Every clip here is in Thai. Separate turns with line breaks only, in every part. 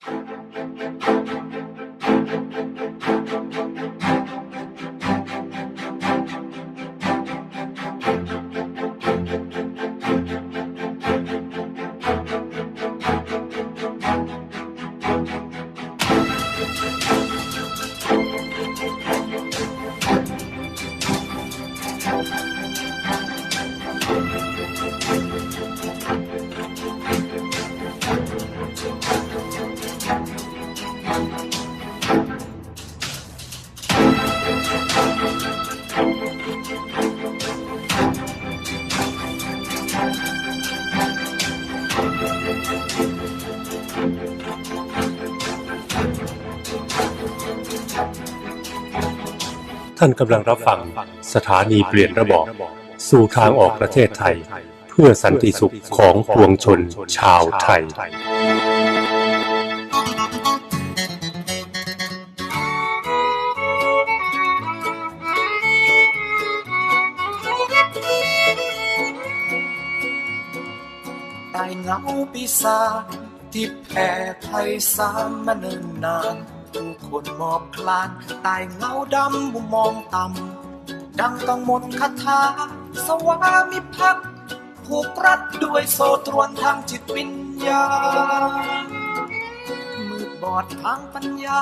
Thank you. ท่านกำลังรับฟังสถานีเปลี่ยนระบอบสู่ทางออกประเทศไทย เพื่อสันติสุขของปวงชนชาวไทย
ใต้เงาปีศาจที่แผ่ไพศาลมาเนิ่นนาน ผู้คนหมอบคลานใต้เงาดำมุมมองต่ำดังต้องมนคาถาสวามิภักดิ์ผูกรัดด้วยโซตรวนทางจิตวิญญาณมืดบอดทางปัญญา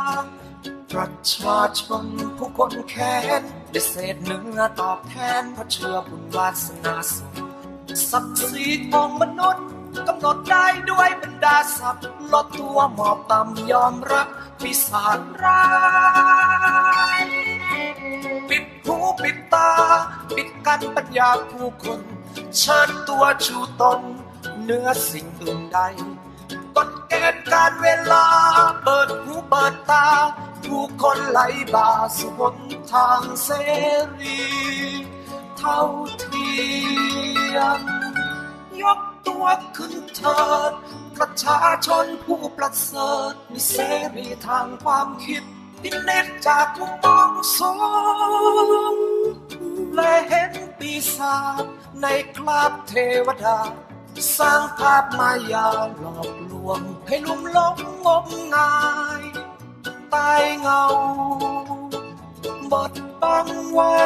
ประชาชนผู้คนแค้นได้เศษเนื้อตอบแทนเพราะเชื่อบุญวาสนาสูงศักดิ์ศรีของมนุษย์กำหนดได้ด้วยบรรดาศักดิ์ลดตัวหมอบต่ำยอมรับ ปีศาจร้าย ปิดหูปิดตา ปิดกันปัญญาผู้คน เชิญตัวชูตนเนื้อสิ่งอื่นใดกฎเกณฑ์การเวลา เปิดหูเปิดตา ผู้คนไหลบ่าสู่หนทางเสรี เท่าเทียมยกตัวขึ้นเถิด ประชาชนผู้ประเสริฐมีเสรีทางความคิดที่เน็ตจากมุมมองสงและเห็นปีศาจในคราบเทวดา สร้างภาพมายาหลอกลวง ให้ลุ่มหลงงมงายใต้เงาบดบังไว้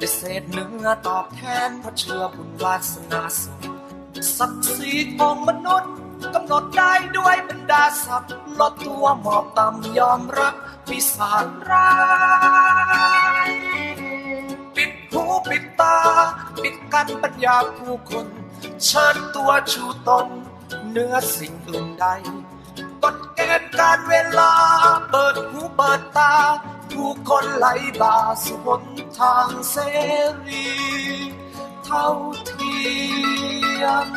ได้เศษเนื้อตอบแทนเพราะเชื่อบุญวาสนาสูงศักดิ์ศรีของมนุษย์กำหนดได้ด้วยบรรดาศักดิ์ลดตัวหมอบต่ำยอมรับปีศาจร้ายปิดหูปิดตา ปิดกันปัญญาผู้คนเชิญตัวชูตนเนื้อสิ่งอื่นใดกฎเกณฑ์การเวลา เปิดหูเปิดตา ผู้คนไหลบ่าสู่หนทางเสรีเท่าเทียม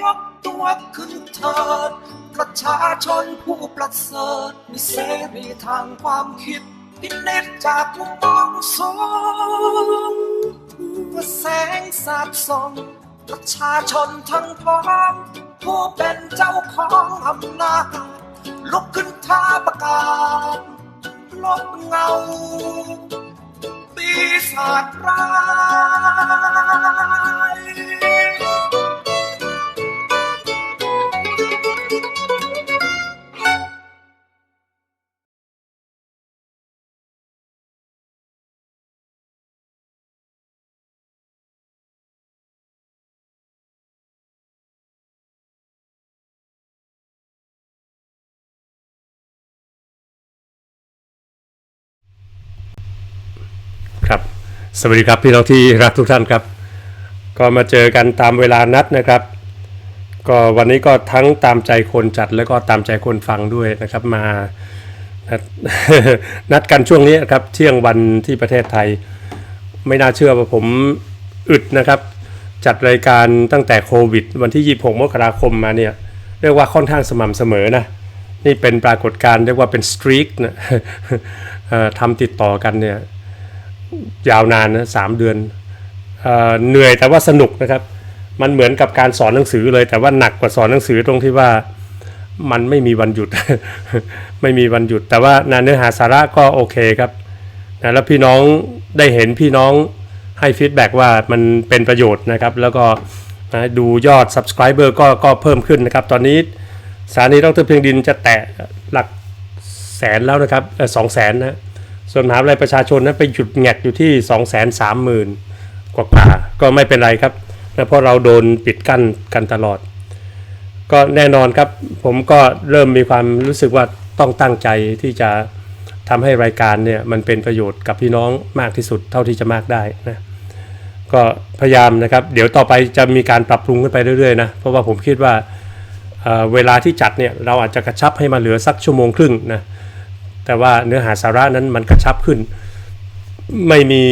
ยกตัวขึ้นเถิด ประชาชนผู้ประเสริฐมีเสรีทางความคิดที่เนตจากมุมมองสูงว่าแสงสาบส่องประชาชนทั้งพ้องผู้เป็นเจ้าของอำนาจลุกขึ้นท้าประกาศ ลดเงาปีศาจร้าย
ครับสวัสดีครับพี่น้องที่รักทุกท่านครับ ก็มาเจอกันตามเวลานัดนะครับ ก็วันนี้ก็ทั้งตามใจคนจัดแล้วก็ตามใจคนฟังด้วยนะครับมานัดนัดกันช่วงนี้ครับเที่ยงวันที่ประเทศไทย ไม่น่าเชื่อว่าผมอึดนะครับ จัดรายการตั้งแต่โควิด วันที่ 26 มกราคมมาเนี่ยเรียกว่าค่อนข้างสม่ำเสมอนะนี่เป็นปรากฏการณ์เรียกว่าเป็นสตรีกนะเอ่อทำติดต่อกันเนี่ย ยาวนานนะสามเดือนเอเหนื่อยแต่ว่าสนุกนะครับ มันเหมือนกับการสอนหนังสือเลย แต่ว่าหนักกว่าสอนหนังสือตรงที่ว่ามันไม่มีวันหยุด ไม่มีวันหยุด แต่ว่านะเนื้อหาสาระก็โอเคครับนะแล้วพี่น้องได้เห็นพี่น้องให้ฟีดแบ็กว่ามันเป็นประโยชน์นะครับ แล้วก็นะดูยอด subscriber ก็ก็เพิ่มขึ้นนะครับ ตอนนี้สถานีดรเพียงดินจะแตะหลักแสนแล้วนะครับสองแสนนะ ส่วนมหาวิทยาลัยประชาชนนั้นไปหยุดแงกอยู่ที่ 2 3 0 0 0 0 กว่ากว่าก็ไม่เป็นไรครับนะเพราะเราโดนปิดกั้นกันตลอด ก็แน่นอนครับ ผมก็เริ่มมีความรู้สึกว่าต้องตั้งใจที่จะทำให้รายการเนี่ยมันเป็นประโยชน์กับพี่น้องมากที่สุดเท่าที่จะมากได้นะก็พยายามนะครับ เดี๋ยวต่อไปจะมีการปรับปรุงขึ้นไปเรื่อยๆนะเพราะว่าผมคิดว่าเเวลาที่จัดเนี่ยเราอาจจะกระชับให้มาเหลือสักชั่วโมงครึ่งนะ แต่ว่าเนื้อหาสาระนั้นมันกระชับขึ้น ไม่มี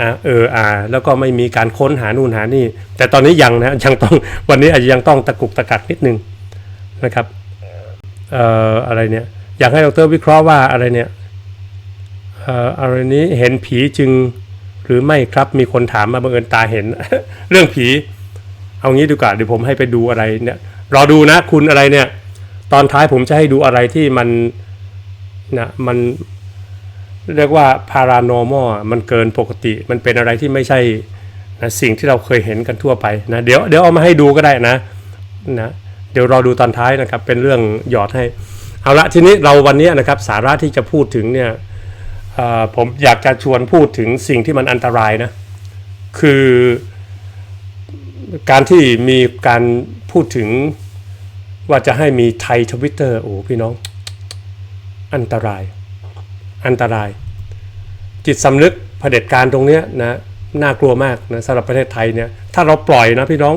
นะเอออาแล้วก็ไม่มีการค้นหานู่นหานี่ แต่ตอนนี้ยังนะยังต้องวันนี้อาจจะยังต้องตะกุกตะกักนิดนึงนะครับเอ่ออะไรเนี่ยอยากให้ดรวิเคราะห์ว่าอะไรเนี่ยเอ่ออะไรนี้เห็นผีจึงหรือไม่ครับมีคนถามมาบังเอิญตาเห็น เรื่องผี เอางี้ดีกว่าเดี๋ยวผมให้ไปดูอะไรเนี่ยรอดูนะคุณอะไรเนี่ย ตอนท้ายผมจะให้ดูอะไรที่มัน นะมันเรียกว่า paranormal อะมันเกินปกติ มันเป็นอะไรที่ไม่ใช่นะสิ่งที่เราเคยเห็นกันทั่วไปนะเดี๋ยวเดี๋ยวเอามาให้ดูก็ได้นะนะเดี๋ยวรอดูตอนท้ายนะครับ เป็นเรื่องหยอดให้ เอาละทีนี้เราวันนี้นะครับสาระที่จะพูดถึงเนี่ยผมอยากจะชวนพูดถึงสิ่งที่มันอันตรายนะ คือการที่มีการพูดถึงว่าจะให้มีไทยทวิตเตอร์โอ้พี่น้อง อันตราย อันตราย จิตสำนึกเผด็จการตรงเนี้ยนะน่ากลัวมากนะสำหรับประเทศไทยเนี่ยถ้าเราปล่อยนะพี่น้อง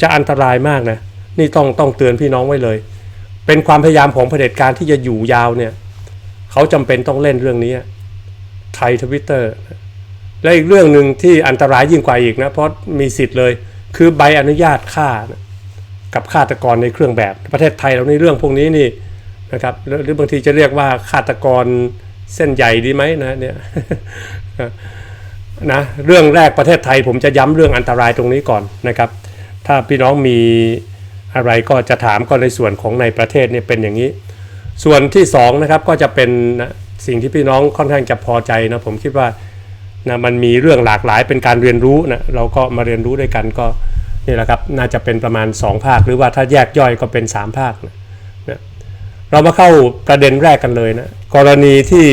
จะอันตรายมากนะนี่ต้องต้องเตือนพี่น้องไว้เลย เป็นความพยายามของเผด็จการที่จะอยู่ยาวเนี่ยเขาจำเป็นต้องเล่นเรื่องนี้ไทยทวิตเตอร์และอีกเรื่องหนึ่งที่อันตรายยิ่งกว่าอีกนะเพราะมีสิทธิ์เลยคือใบอนุญาตฆ่านะกับฆาตกรในเครื่องแบบประเทศไทยเราในเรื่องพวกนี้นี่ นะครับหรือบางทีจะเรียกว่าฆาตกรเส้นใหญ่ดีไหมนะเนี่ยนะเรื่องแรกประเทศไทยผมจะย้ำเรื่องอันตรายตรงนี้ก่อนนะครับ ถ้าพี่น้องมีอะไรก็จะถามก็ในส่วนของในประเทศเนี่ยเป็นอย่างนี้ ส่วนที่สองนะครับก็จะเป็นนะสิ่งที่พี่น้องค่อนข้างจะพอใจนะผมคิดว่านะมันมีเรื่องหลากหลายเป็นการเรียนรู้นะเราก็มาเรียนรู้ด้วยกันก็นี่แหละครับน่าจะเป็นประมาณ 2 ภาค หรือว่าถ้าแยกย่อยก็เป็น 3 ภาคนะ เรามาเข้าประเด็นแรกกันเลยนะกรณีที่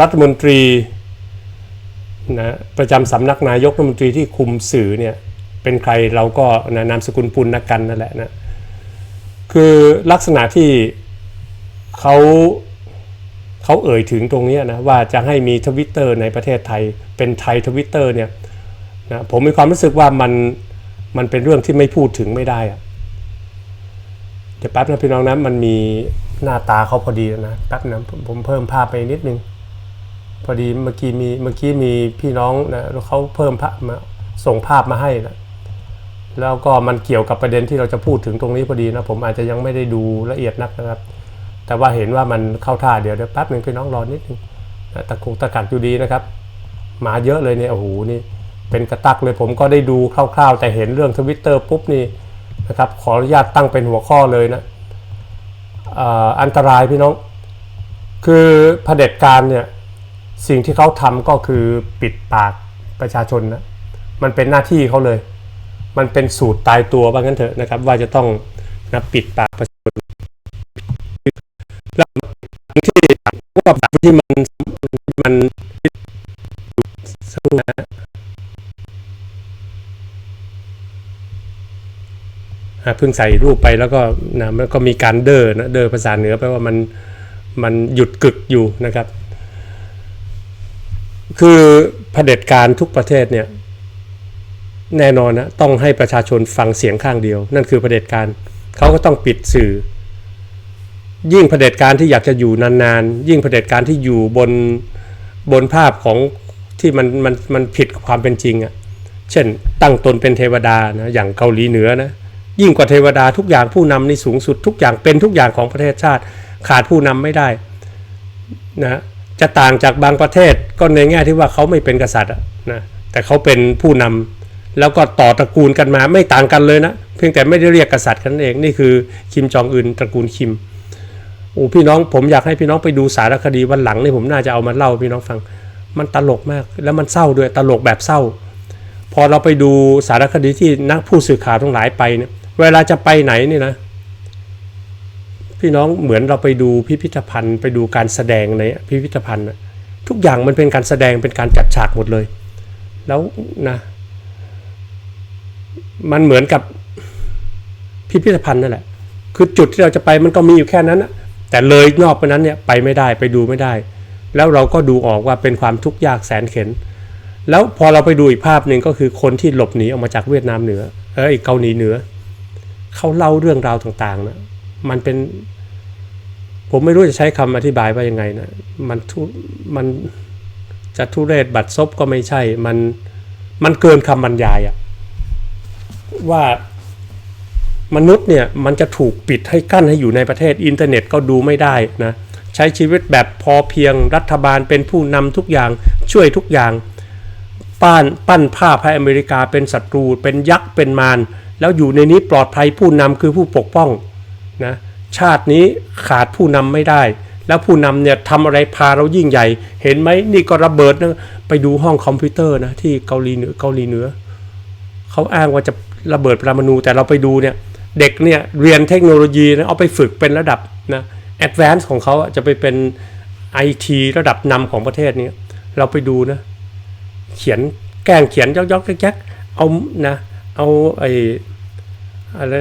รัฐมนตรีนะประจำสำนักนายกรัฐมนตรีที่คุมสื่อเนี่ยเป็นใครเราก็นะนามสกุลปุณณกันนั่นแหละนะคือลักษณะที่เขาเขาเอ่ยถึงตรงนี้นะว่าจะให้มีทวิตเตอร์ในประเทศไทยเป็นไทยทวิตเตอร์เนี่ยนะผมมีความรู้สึกว่ามันมันเป็นเรื่องที่ไม่พูดถึงไม่ได้อะ ดี๋ยวแป๊บนะพี่น้องนะมันมีหน้าตาเขาพอดีนะแป๊บนะผมเพิ่มภาพไปนิดนึง พอดีเมื่อกี้มีเมื่อกี้มีพี่น้องนะแล้วเขาเพิ่มภาพมาส่งภาพมาให้นะแล้วก็มันเกี่ยวกับประเด็นที่เราจะพูดถึงตรงนี้พอดีนะผมอาจจะยังไม่ได้ดูละเอียดนักนะครับ แต่ว่าเห็นว่ามันเข้าท่าเดี๋ยวเดี๋ยวแป๊บหนึ่งพี่น้องรอนิดนึงนะตะกุกตะกักอยู่ดีนะครับมาเยอะเลยเนี่ยโอ้โหนี่เป็นกระตักเลยผมก็ได้ดูคร่าวๆ แต่เห็นเรื่องทวิตเตอร์ปุ๊บนี่ นะครับ ขออนุญาตตั้งเป็นหัวข้อเลยนะอันตรายพี่น้อง คือเผด็จการเนี่ยสิ่งที่เขาทำก็คือปิดปากประชาชนนะมันเป็นหน้าที่เขาเลย มันเป็นสูตรตายตัวว่างั้นเถอะนะครับ ว่าจะต้องนะปิดปากประชาชนแล้วที่ว่าที่มันมันสักครู่นะ อ่า เพิ่งใส่รูปไปแล้วก็นะมันก็มีการเดอร์นะเดอร์ภาษาเหนือแปลว่ามันมันหยุดกึกอยู่นะครับ คือเผด็จการทุกประเทศเนี่ยแน่นอนนะต้องให้ประชาชนฟังเสียงข้างเดียว นั่นคือเผด็จการเขาก็ต้องปิดสื่อ ยิ่งเผด็จการที่อยากจะอยู่นานๆ ยิ่งเผด็จการที่อยู่บนบนภาพของที่มันมันมันผิดความเป็นจริงอะ่ะเช่นตั้งตนเป็นเทวดานะอย่างเกาหลีเหนือนะ ยิ่งกว่าเทวดาทุกอย่างผู้นำนี่สูงสุดทุกอย่างเป็นทุกอย่างของประเทศชาติ ขาดผู้นำไม่ได้นะจะต่างจากบางประเทศก็ในแง่ที่ว่าเขาไม่เป็นกษัตริย์นะแต่เขาเป็นผู้นำแล้วก็ต่อตระกูลกันมาไม่ต่างกันเลยนะเพียงแต่ไม่ได้เรียกกษัตริย์กันเองนี่คือคิมจองอึนตระกูลคิมโอ้พี่น้องผมอยากให้พี่น้องไปดูสารคดีวันหลังนี่ผมน่าจะเอามาเล่าพี่น้องฟัง มันตลกมากแล้วมันเศร้าด้วยตลกแบบเศร้า พอเราไปดูสารคดีที่นักผู้สื่อข่าวทั้งหลายไปเนี่ย เวลาจะไปไหนนี่นะ พี่น้องเหมือนเราไปดูพิพิธภัณฑ์ ไปดูการแสดงในพิพิธภัณฑ์ทุกอย่างมันเป็นการแสดงเป็นการจัดฉากหมดเลย แล้วนะ มันเหมือนกับพิพิธภัณฑ์นั่นแหละ คือจุดที่เราจะไปมันก็มีอยู่แค่นั้นนะแต่เลยนอกไปนั้นเนี่ยไปไม่ได้ไปดูไม่ได้ แล้วเราก็ดูออกว่าเป็นความทุกข์ยากแสนเข็น แล้วพอเราไปดูอีกภาพหนึ่งก็คือคนที่หลบหนีออกมาจากเวียดนามเหนือเออเกาหลีเหนือ เขาเล่าเรื่องราวต่างๆนะมันเป็น ผมไม่รู้จะใช้คำอธิบายว่ายังไงนะมันทุมันจะทุเรศบัดซบก็ไม่ใช่ มันมันเกินคำบรรยายอะว่ามนุษย์เนี่ยมันจะถูกปิดให้กั้นให้อยู่ในประเทศอินเทอร์เน็ตก็ดูไม่ได้นะใช้ชีวิตแบบพอเพียงรัฐบาลเป็นผู้นำทุกอย่างช่วยทุกอย่าง ป้านปั้นภาพให้อเมริกาเป็นศัตรู เป็นยักษ์เป็นมารแล้วอยู่ในนี้ปลอดภัยผู้นำคือผู้ปกป้องนะชาตินี้ขาดผู้นำไม่ได้ แล้วผู้นำเนี่ยทำอะไรพาเรายิ่งใหญ่ เห็นไหมนี่ก็ระเบิดนะไปดูห้องคอมพิวเตอร์นะที่เกาหลีเหนือเกาหลีเหนือเขาอ้างว่าจะระเบิดปรมาณูแต่เราไปดูเนี่ยเด็กเนี่ยเรียนเทคโนโลยีนะเอาไปฝึกเป็นระดับนะแอดวานซ์ของเขาจะไปเป็นไอทีระดับนำของประเทศนี้เราไปดูนะ เขียนแกล้งเขียนยอกยอกแจ๊กเอานะเอาไอ้อะไร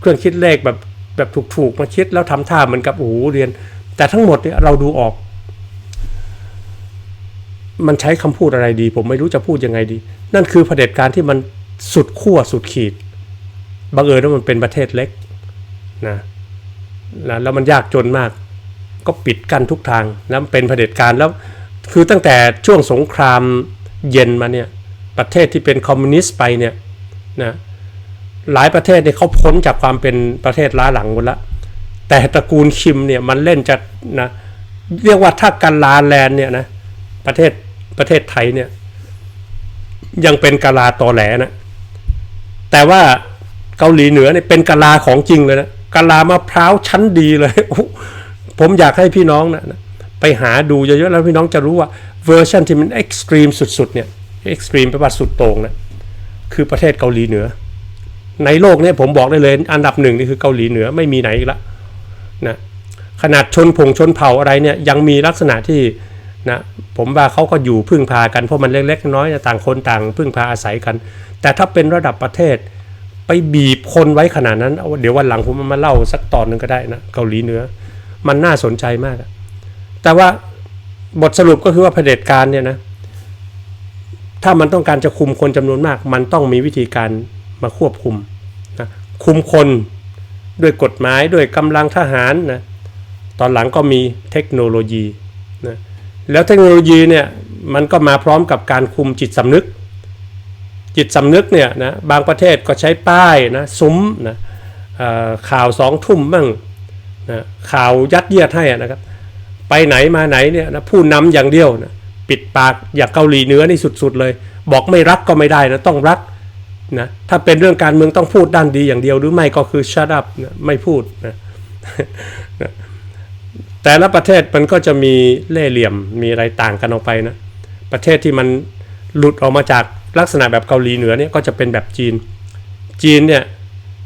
เครื่องคิดเลขแบบแบบถูกๆมาคิดแล้วทำท่าเหมือนกับโอ้โหเรียน แต่ทั้งหมดเนี่ยเราดูออก มันใช้คำพูดอะไรดี ผมไม่รู้จะพูดยังไงดี นั่นคือเผด็จการที่มันสุดขั้วสุดขีดบังเอิญว่ามันเป็นประเทศเล็กนะนะแล้วมันยากจนมาก ก็ปิดกั้นทุกทางแล้วเป็นเผด็จการแล้ว คือตั้งแต่ช่วงสงคราม เย็นมาเนี่ยประเทศที่เป็นคอมมิวนิสต์ไปเนี่ยนะหลายประเทศเนี่ยเขาพ้นจากความเป็นประเทศล้าหลังหมดละแต่ตระกูลคิมเนี่ยมันเล่นจะนะเรียกว่าถ้ากันลาแลนเนี่ยนะประเทศประเทศไทยเนี่ยยังเป็นกาลาตอแหลนะแต่ว่าเกาหลีเหนือเนี่ยเป็นกาลาของจริงเลยนะกาลามะพร้าวชั้นดีเลยผมอยากให้พี่น้องนะนะไปหาดูเยอะๆแล้วพี่น้องจะรู้ว่า เวอร์ชันที่มันเอ็กซ์ตรีมสุดๆเนี่ยเอ็กซ์ตรีมแปลว่าสุดโต่งนะคือประเทศเกาหลีเหนือ ในโลกเนี่ยผมบอกได้เลยอันดับหนึ่งนี่คือเกาหลีเหนือไม่มีไหนอีกละนะขนาดชนผงชนเผ่าอะไรเนี่ยยังมีลักษณะที่นะผมว่าเขาก็อยู่พึ่งพากันเพราะมันเล็กๆน้อยๆต่างคนต่าง พึ่งพาอาศัยกัน แต่ถ้าเป็นระดับประเทศ ไปบีบคนไว้ขนาดนั้นเดี๋ยววันหลังผมมาเล่าสักตอนหนึ่งก็ได้นะเกาหลีเหนือ มันน่าสนใจมากแต่ว่า บทสรุปก็คือว่าเผด็จการเนี่ยนะถ้ามันต้องการจะคุมคนจำนวนมาก มันต้องมีวิธีการมาควบคุมนะคุมคนด้วยกฎหมายด้วยกำลังทหารนะตอนหลังก็มีเทคโนโลยีนะแล้วเทคโนโลยีเนี่ยมันก็มาพร้อมกับการคุมจิตสำนึก จิตสำนึกเนี่ยนะบางประเทศก็ใช้ป้ายนะซุ้มนะข่าวสองทุ่มบ้างนะข่าวยัดเยียดให้นะครับ ไปไหนมาไหนเนี่ยนะผู้นำอย่างเดียวนะปิดปากอย่างเกาหลีเหนือนี่สุด ๆ เลย บอกไม่รักก็ไม่ได้นะต้องรักนะถ้าเป็นเรื่องการเมืองต้องพูดด้านดีอย่างเดียว หรือไม่ก็คือ shut up นะไม่พูดนะนะแต่ละประเทศมันก็จะมีเล่ห์เหลี่ยมมีอะไรต่างกันออกไปนะประเทศที่มันหลุดออกมาจากลักษณะแบบเกาหลีเหนือเนี่ยก็จะเป็นแบบจีน จีนเนี่ย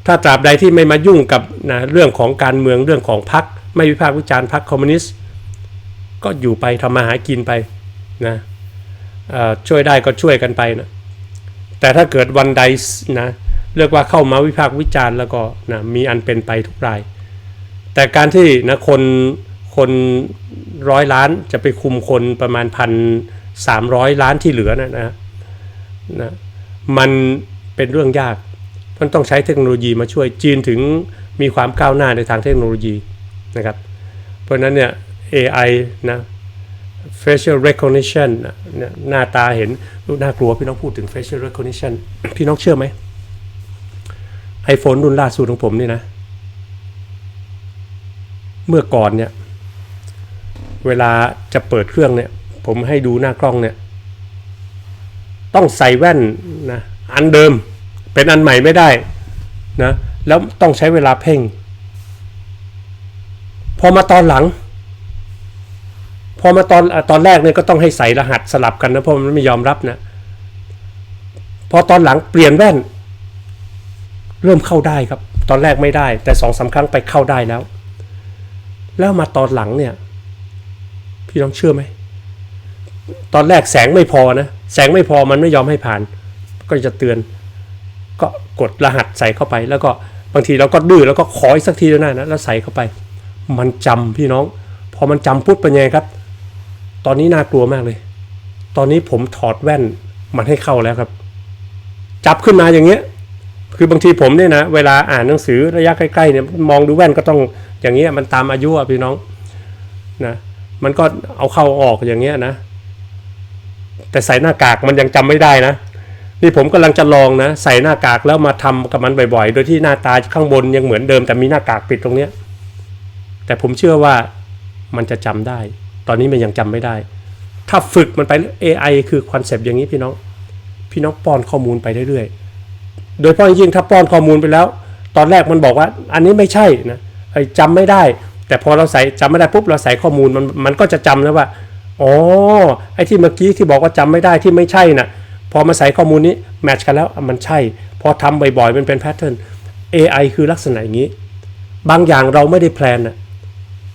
ถ้าตราบใดที่ไม่มายุ่งกับนะเรื่องของการเมืองเรื่องของพรรคไม่วิพากษ์วิจารณ์พรรคคอมมิวนิสต์ ก็อยู่ไปทำมาหากินไปนะช่วยได้ก็ช่วยกันไปนะแต่ถ้าเกิดวันใดนะเรียกว่าเข้ามาวิพากษ์วิจารณ์แล้วก็นะมีอันเป็นไปทุกราย แต่การที่นะคนคนร้อยล้านจะไปคุมคนประมาณพันสามร้อยล้านที่เหลือนะนะนะมันเป็นเรื่องยากมันต้องใช้เทคโนโลยีมาช่วยจีนถึงมีความก้าวหน้าในทางเทคโนโลยีนะครับ เพราะนั้นเนี่ย AI นะ facial recognition นะเนี่ยหน้าตาเห็นดูน่ากลัวพี่น้องพูดถึง facial recognition พี่น้องเชื่อไหม iPhone รุ่นล่าสุดของผมนี่นะ เมื่อก่อนเนี่ย เวลาจะเปิดเครื่องเนี่ย ผมให้ดูหน้ากล้องเนี่ย ต้องใส่แว่นนะอันเดิมเป็นอันใหม่ไม่ได้นะแล้วต้องใช้เวลาเพ่ง พอมาตอนหลัง พอมาตอนตอนแรกเนี่ยก็ต้องให้ใส่รหัสสลับกันนะเพราะมันไม่ยอมรับนะพอตอนหลังเปลี่ยนแว่น เริ่มเข้าได้ครับ ตอนแรกไม่ได้ แต่สองสามครั้งไปเข้าได้แล้ว แล้วมาตอนหลังเนี่ย พี่น้องเชื่อไหมตอนแรกแสงไม่พอนะแสงไม่พอมันไม่ยอมให้ผ่าน ก็จะเตือน ก็กดรหัสใส่เข้าไป แล้วก็บางทีเราก็ดื้อแล้วก็ขออีกสักทีแล้วนะแล้วใส่เข้าไป มันจำพี่น้อง พอมันจำปุ๊บเป็นไงครับ ตอนนี้น่ากลัวมากเลย ตอนนี้ผมถอดแว่นมันให้เข้าแล้วครับ จับขึ้นมาอย่างเงี้ย คือบางทีผมเนี่ยนะ เวลาอ่านหนังสือระยะใกล้ๆเนี่ยมองดูแว่นก็ต้องอย่างเงี้ยมันตามอายุอะพี่น้องนะมันก็เอาเข้าออกอย่างเงี้ยนะ แต่ใส่หน้ากากมันยังจำไม่ได้นะนี่ผมกำลังจะลองนะ ใส่หน้ากากแล้วมาทำกับมันบ่อยๆ โดยที่หน้าตาข้างบนยังเหมือนเดิมแต่มีหน้ากากปิดตรงเนี้ยแต่ผมเชื่อว่ามันจะจำได้ ตอนนี้มันยังจำไม่ได้ ถ้าฝึกมันไป AI คือคอนเซปต์อย่างนี้พี่น้อง พี่น้องป้อนข้อมูลไปเรื่อยๆ โดยเฉพาะยิ่งถ้าป้อนข้อมูลไปแล้ว ตอนแรกมันบอกว่าอันนี้ไม่ใช่นะไอ้จำไม่ได้ แต่พอเราใส่จำไม่ได้ปุ๊บเราใส่ข้อมูลมันมันก็จะจำแล้วว่าอ๋อไอ้ที่เมื่อกี้ที่บอกว่าจำไม่ได้ที่ไม่ใช่น่ะพอมาใส่ข้อมูลนี้แมทช์กันแล้วมันใช่ พอทำบ่อยๆมันเป็นแพทเทิร์น AI คือลักษณะอย่างนี้ บางอย่างเราไม่ได้แพลนน่ะ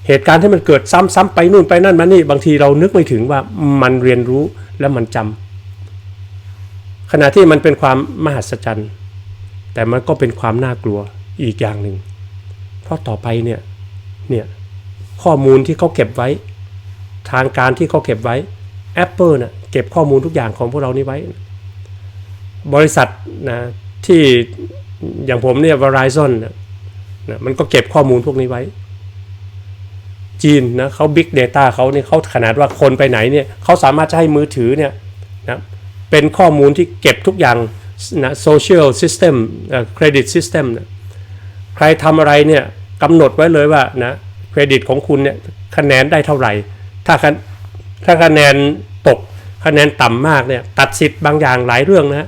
เหตุการณ์ที่มันเกิดซ้ำๆไปนู่นไปนั่นมานี่บางทีเรานึกไม่ถึงว่ามันเรียนรู้และมันจำขณะที่มันเป็นความมหัศจรรย์ แต่มันก็เป็นความน่ากลัวอีกอย่างหนึ่งเพราะต่อไปเนี่ยเนี่ยข้อมูลที่เขาเก็บไว้ ทางการที่เขาเก็บไว้ Apple นะ่ะเก็บข้อมูลทุกอย่างของพวกเรานี่ไว้ บริษัทนะที่อย่างผมเนี่ย Verizon นะนะมันก็เก็บข้อมูลพวกนี้ไว้ จีนนะเขา Big Data เขาเนี่ยเขาขนาดว่าคนไปไหนเนี่ยเขาสามารถจะให้มือถือเนี่ยนะเป็นข้อมูลที่เก็บทุกอย่างนะ social system เอ่อ credit system นะใครทำอะไรเนี่ยกำหนดไว้เลยว่านะเครดิตของคุณเนี่ยคะแนนได้เท่าไหร่ ถ้าถ้าคะแนนตกคะแนนต่ำมากเนี่ยตัดสิทธิ์บางอย่างหลายเรื่องนะ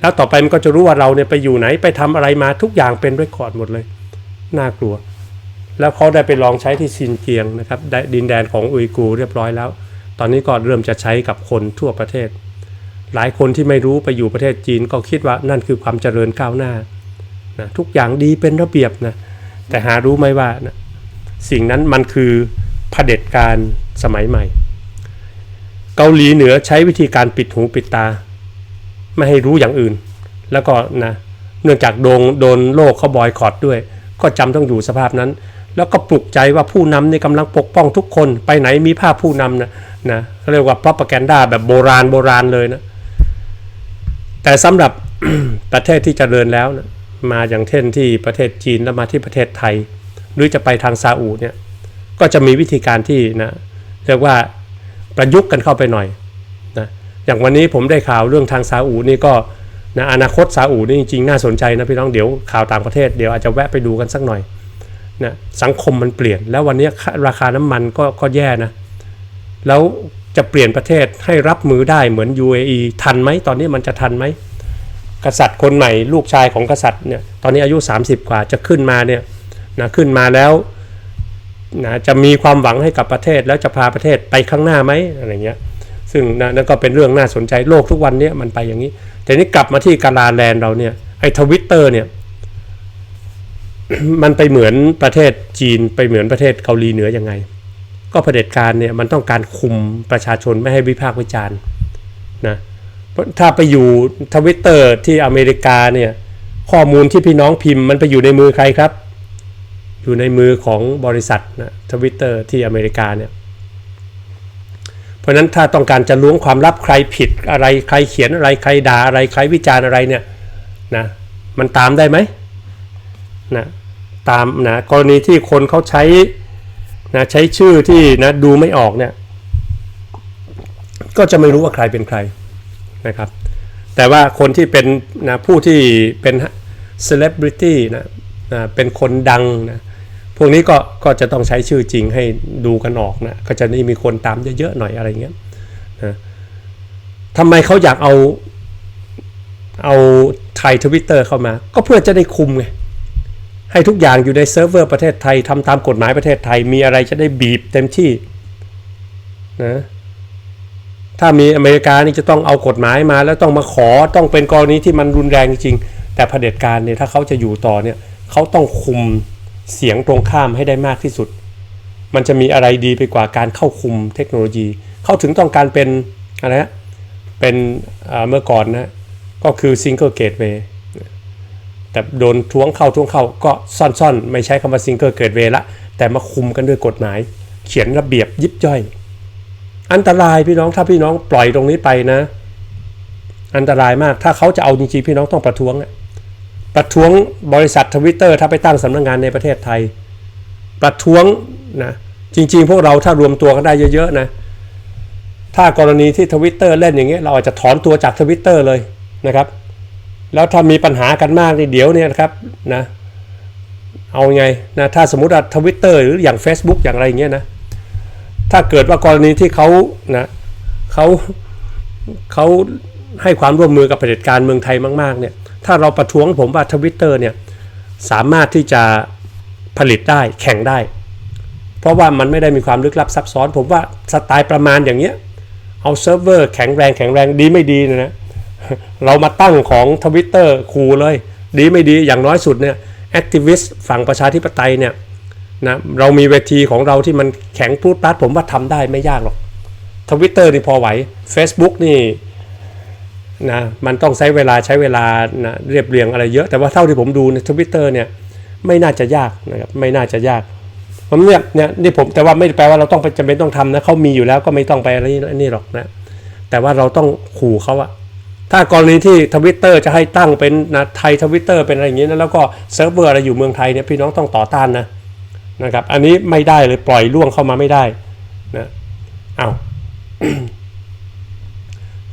แล้วต่อไปมันก็จะรู้ว่าเราเนี่ยไปอยู่ไหนไปทำอะไรมาทุกอย่างเป็นเรคคอร์ดหมดเลย น่ากลัว แล้วเขาได้ไปลองใช้ที่ซินเจียงนะครับได้ดินแดนของอุยกูเรียบร้อยแล้ว ตอนนี้ก็เริ่มจะใช้กับคนทั่วประเทศ หลายคนที่ไม่รู้ไปอยู่ประเทศจีนก็คิดว่านั่นคือความเจริญก้าวหน้านะทุกอย่างดีเป็นระเบียบนะแต่หารู้ไหมว่านะสิ่งนั้นมันคือเผด็จการสมัยใหม่ เกาหลีเหนือใช้วิธีการปิดหูปิดตา ไม่ให้รู้อย่างอื่น แล้วก็นะเนื่องจากโดนโดนโลกเขาบอยคอตด้วย ก็จำต้องอยู่สภาพนั้น แล้วก็ปลุกใจว่าผู้นำนี่กำลังปกป้องทุกคนไปไหนมีภาพผู้นำนะนะเขาเรียกว่า propaganda แบบโบราณโบราณเลยนะ แต่สำหรับประเทศที่เจริญแล้วนะมาอย่างเช่นที่ประเทศจีนแล้วมาที่ประเทศไทย หรือจะไปทางซาอุเนี่ยก็จะมีวิธีการที่นะเรียกว่าประยุกต์กันเข้าไปหน่อยนะอย่างวันนี้ผมได้ข่าวเรื่องทางซาอุนี่ก็นะอนาคตซาอุนี่จริงๆน่าสนใจนะพี่น้องเดี๋ยวข่าวต่างประเทศเดี๋ยวอาจจะแวะไปดูกันสักหน่อย นะสังคมมันเปลี่ยน แล้ววันนี้ราคาน้ำมันก็ก็แย่นะ แล้วจะเปลี่ยนประเทศให้รับมือได้เหมือน UAE ทันไหมตอนนี้มันจะทันไหมกษัตริย์คนใหม่ลูกชายของกษัตริย์เนี่ยตอนนี้อายุ 30 กว่าจะขึ้นมาเนี่ยนะขึ้นมาแล้วนะจะมีความหวังให้กับประเทศแล้วจะพาประเทศไปข้างหน้าไหมอะไรเงี้ยซึ่งนะนั่นก็เป็นเรื่องน่าสนใจโลกทุกวันเนี้มันไปอย่างนี้แต่นี้กลับมาที่กาลาแลนด์เราเนี่ยไอ้ทวิตเตอร์เนี่ย มันไปเหมือนประเทศจีนไปเหมือนประเทศเกาหลีเหนือยังไง ก็เผด็จการเนี่ยมันต้องการคุมประชาชนไม่ให้วิพากษ์วิจารณ์นะเพราะถ้าไปอยู่ทวิตเตอร์ที่อเมริกาเนี่ยข้อมูลที่พี่น้องพิมพ์มันไปอยู่ในมือใครครับ อยู่ในมือของบริษัทนะทวิตเตอร์ที่อเมริกาเนี่ยเพราะนั้นถ้าต้องการจะล้วงความลับใครผิดอะไรใครเขียนอะไรใครด่าอะไรใครวิจารณ์อะไรเนี่ยนะมันตามได้ไหมนะ ตามนะกรณีที่คนเขาใช้นะใช้ชื่อที่นะดูไม่ออกเนี่ยก็จะไม่รู้ว่าใครเป็นใครนะครับ แต่ว่าคนที่เป็นนะผู้ที่เป็นเซเลบริตี้นะนะเป็นคนดังนะพวกนี้ก็ก็จะต้องใช้ชื่อจริงให้ดูกันออกนะก็จะนี่มีคนตามเยอะๆหน่อยอะไรเงี้ยนะทำไมเขาอยากเอาเอาไทยทวิตเตอร์เข้ามา ก็เพื่อจะได้คุมไง ให้ทุกอย่างอยู่ในเซิร์ฟเวอร์ประเทศไทยทำตามกฎหมายประเทศไทย มีอะไรจะได้บีบเต็มที่นะถ้ามีอเมริกานี่จะต้องเอากฎหมายมา แล้วต้องมาขอต้องเป็นกรณีที่มันรุนแรงจริง แต่เผด็จการเนี่ยถ้าเขาจะอยู่ต่อเนี่ยเขาต้องคุมเสียงตรงข้ามให้ได้มากที่สุด มันจะมีอะไรดีไปกว่าการเข้าคุมเทคโนโลยี เขาถึงต้องการเป็นอะไรฮะเป็นเมื่อก่อนนะก็คือ single gateway แต่โดนท้วงเข้าท้วงเข้าก็ซ่อนๆ ไม่ใช้คำว่า single gateway ละ แต่มาคุมกันด้วยกฎหมาย เขียนระเบียบยิบย่อย อันตรายพี่น้องถ้าพี่น้องปล่อยตรงนี้ไปนะ อันตรายมากถ้าเขาจะเอาจริงๆพี่น้องต้องประท้วงประท้วงบริษัททวิตเตอร์ถ้าไปตั้งสำนักงานในประเทศไทย ประท้วงนะจริง ๆ พวกเราถ้ารวมตัวกันได้เยอะๆนะถ้ากรณีที่ทวิตเตอร์เล่นอย่างเงี้ยเราอาจจะถอนตัวจากทวิตเตอร์เลยนะครับ แล้วถ้ามีปัญหากันมากนี่เดี๋ยวเนี่ยนะครับนะเอาไงนะถ้าสมมติว่าทวิตเตอร์หรืออย่าง Facebook อย่างไรอย่างเงี้ยนะถ้าเกิดว่ากรณีที่เขานะเขาเขาให้ความร่วมมือกับเผด็จการเมืองไทยมาก ๆเนี่ยถ้าเราประท้วงผมว่าทวิตเตอร์เนี่ยสามารถที่จะผลิตได้แข่งได้ เพราะว่ามันไม่ได้มีความลึกลับซับซ้อน ผมว่าสไตล์ประมาณอย่างเงี้ยเอาเซิร์ฟเวอร์แข็งแรงแข็งแรงดีไม่ดีนยนะ เรามาตั้งของทวิตเตอร์คูเลย ดีไม่ดีอย่างน้อยสุดเนี่ยแอคทิวิสต์ฝั่งประชาธิปไตยเนี่ยนะเรามีเวทีของเราที่มันแข็งพูดปัดผมว่าทำได้ไม่ยากหรอกทวิตเตอร์นี่พอไหว Facebook นี่นะมันต้องใช้เวลาใช้เวลานะเรียบเรียงอะไรเยอะ แต่ว่าเท่าที่ผมดูในทวิตเตอร์เนี่ยไม่น่าจะยากนะครับไม่น่าจะยากผมเนี่ยเนี่ยนี่ผมแต่ว่าไม่แปลว่าเราต้องจำเป็นต้องทำนะเขามีอยู่แล้วก็ไม่ต้องไปอะไรนี่หรอกนะแต่ว่าเราต้องขู่เขาอะ ถ้ากรณีที่ทวิตเตอร์จะให้ตั้งเป็นนะไทยทวิตเตอร์เป็นอะไรอย่างนี้นะแล้วก็เซิร์ฟเวอร์อะไรอยู่เมืองไทยเนี่ยพี่น้องต้องต่อต้านนะนะครับ อันนี้ไม่ได้เลยปล่อยล่วงเข้ามาไม่ได้นะเอา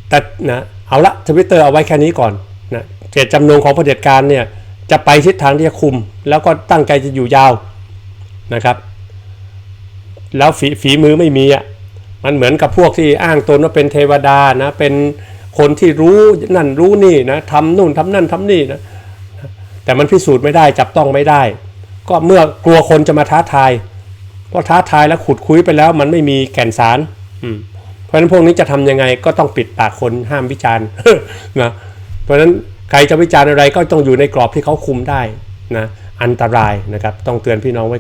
แต่นะเอาละทวิตเตอร์เอาไว้แค่นี้ก่อนนะเจตจำนงของเผด็จการเนี่ยจะไปทิศทางที่จะคุม แล้วก็ตั้งใจจะอยู่ยาวนะครับ แล้วฝีฝีมือไม่มีอะมันเหมือนกับพวกที่อ้างตนว่าเป็นเทวดานะเป็น คนที่รู้นั่นรู้นี่นะทำนู่นทำนั่นทำนี่นะแต่มันพิสูจน์ไม่ได้จับต้องไม่ได้ ก็เมื่อกลัวคนจะมาท้าทายพอท้าทายแล้วขุดคุยไปแล้วมันไม่มีแก่นสารเพราะฉะนั้นพวกนี้จะทำยังไงก็ต้องปิดปากคนห้ามวิจารณ์นะเพราะฉะนั้นใครจะวิจารณ์อะไรก็ต้องอยู่ในกรอบที่เขาคุมได้นะอันตรายนะครับต้องเตือนพี่น้องไว้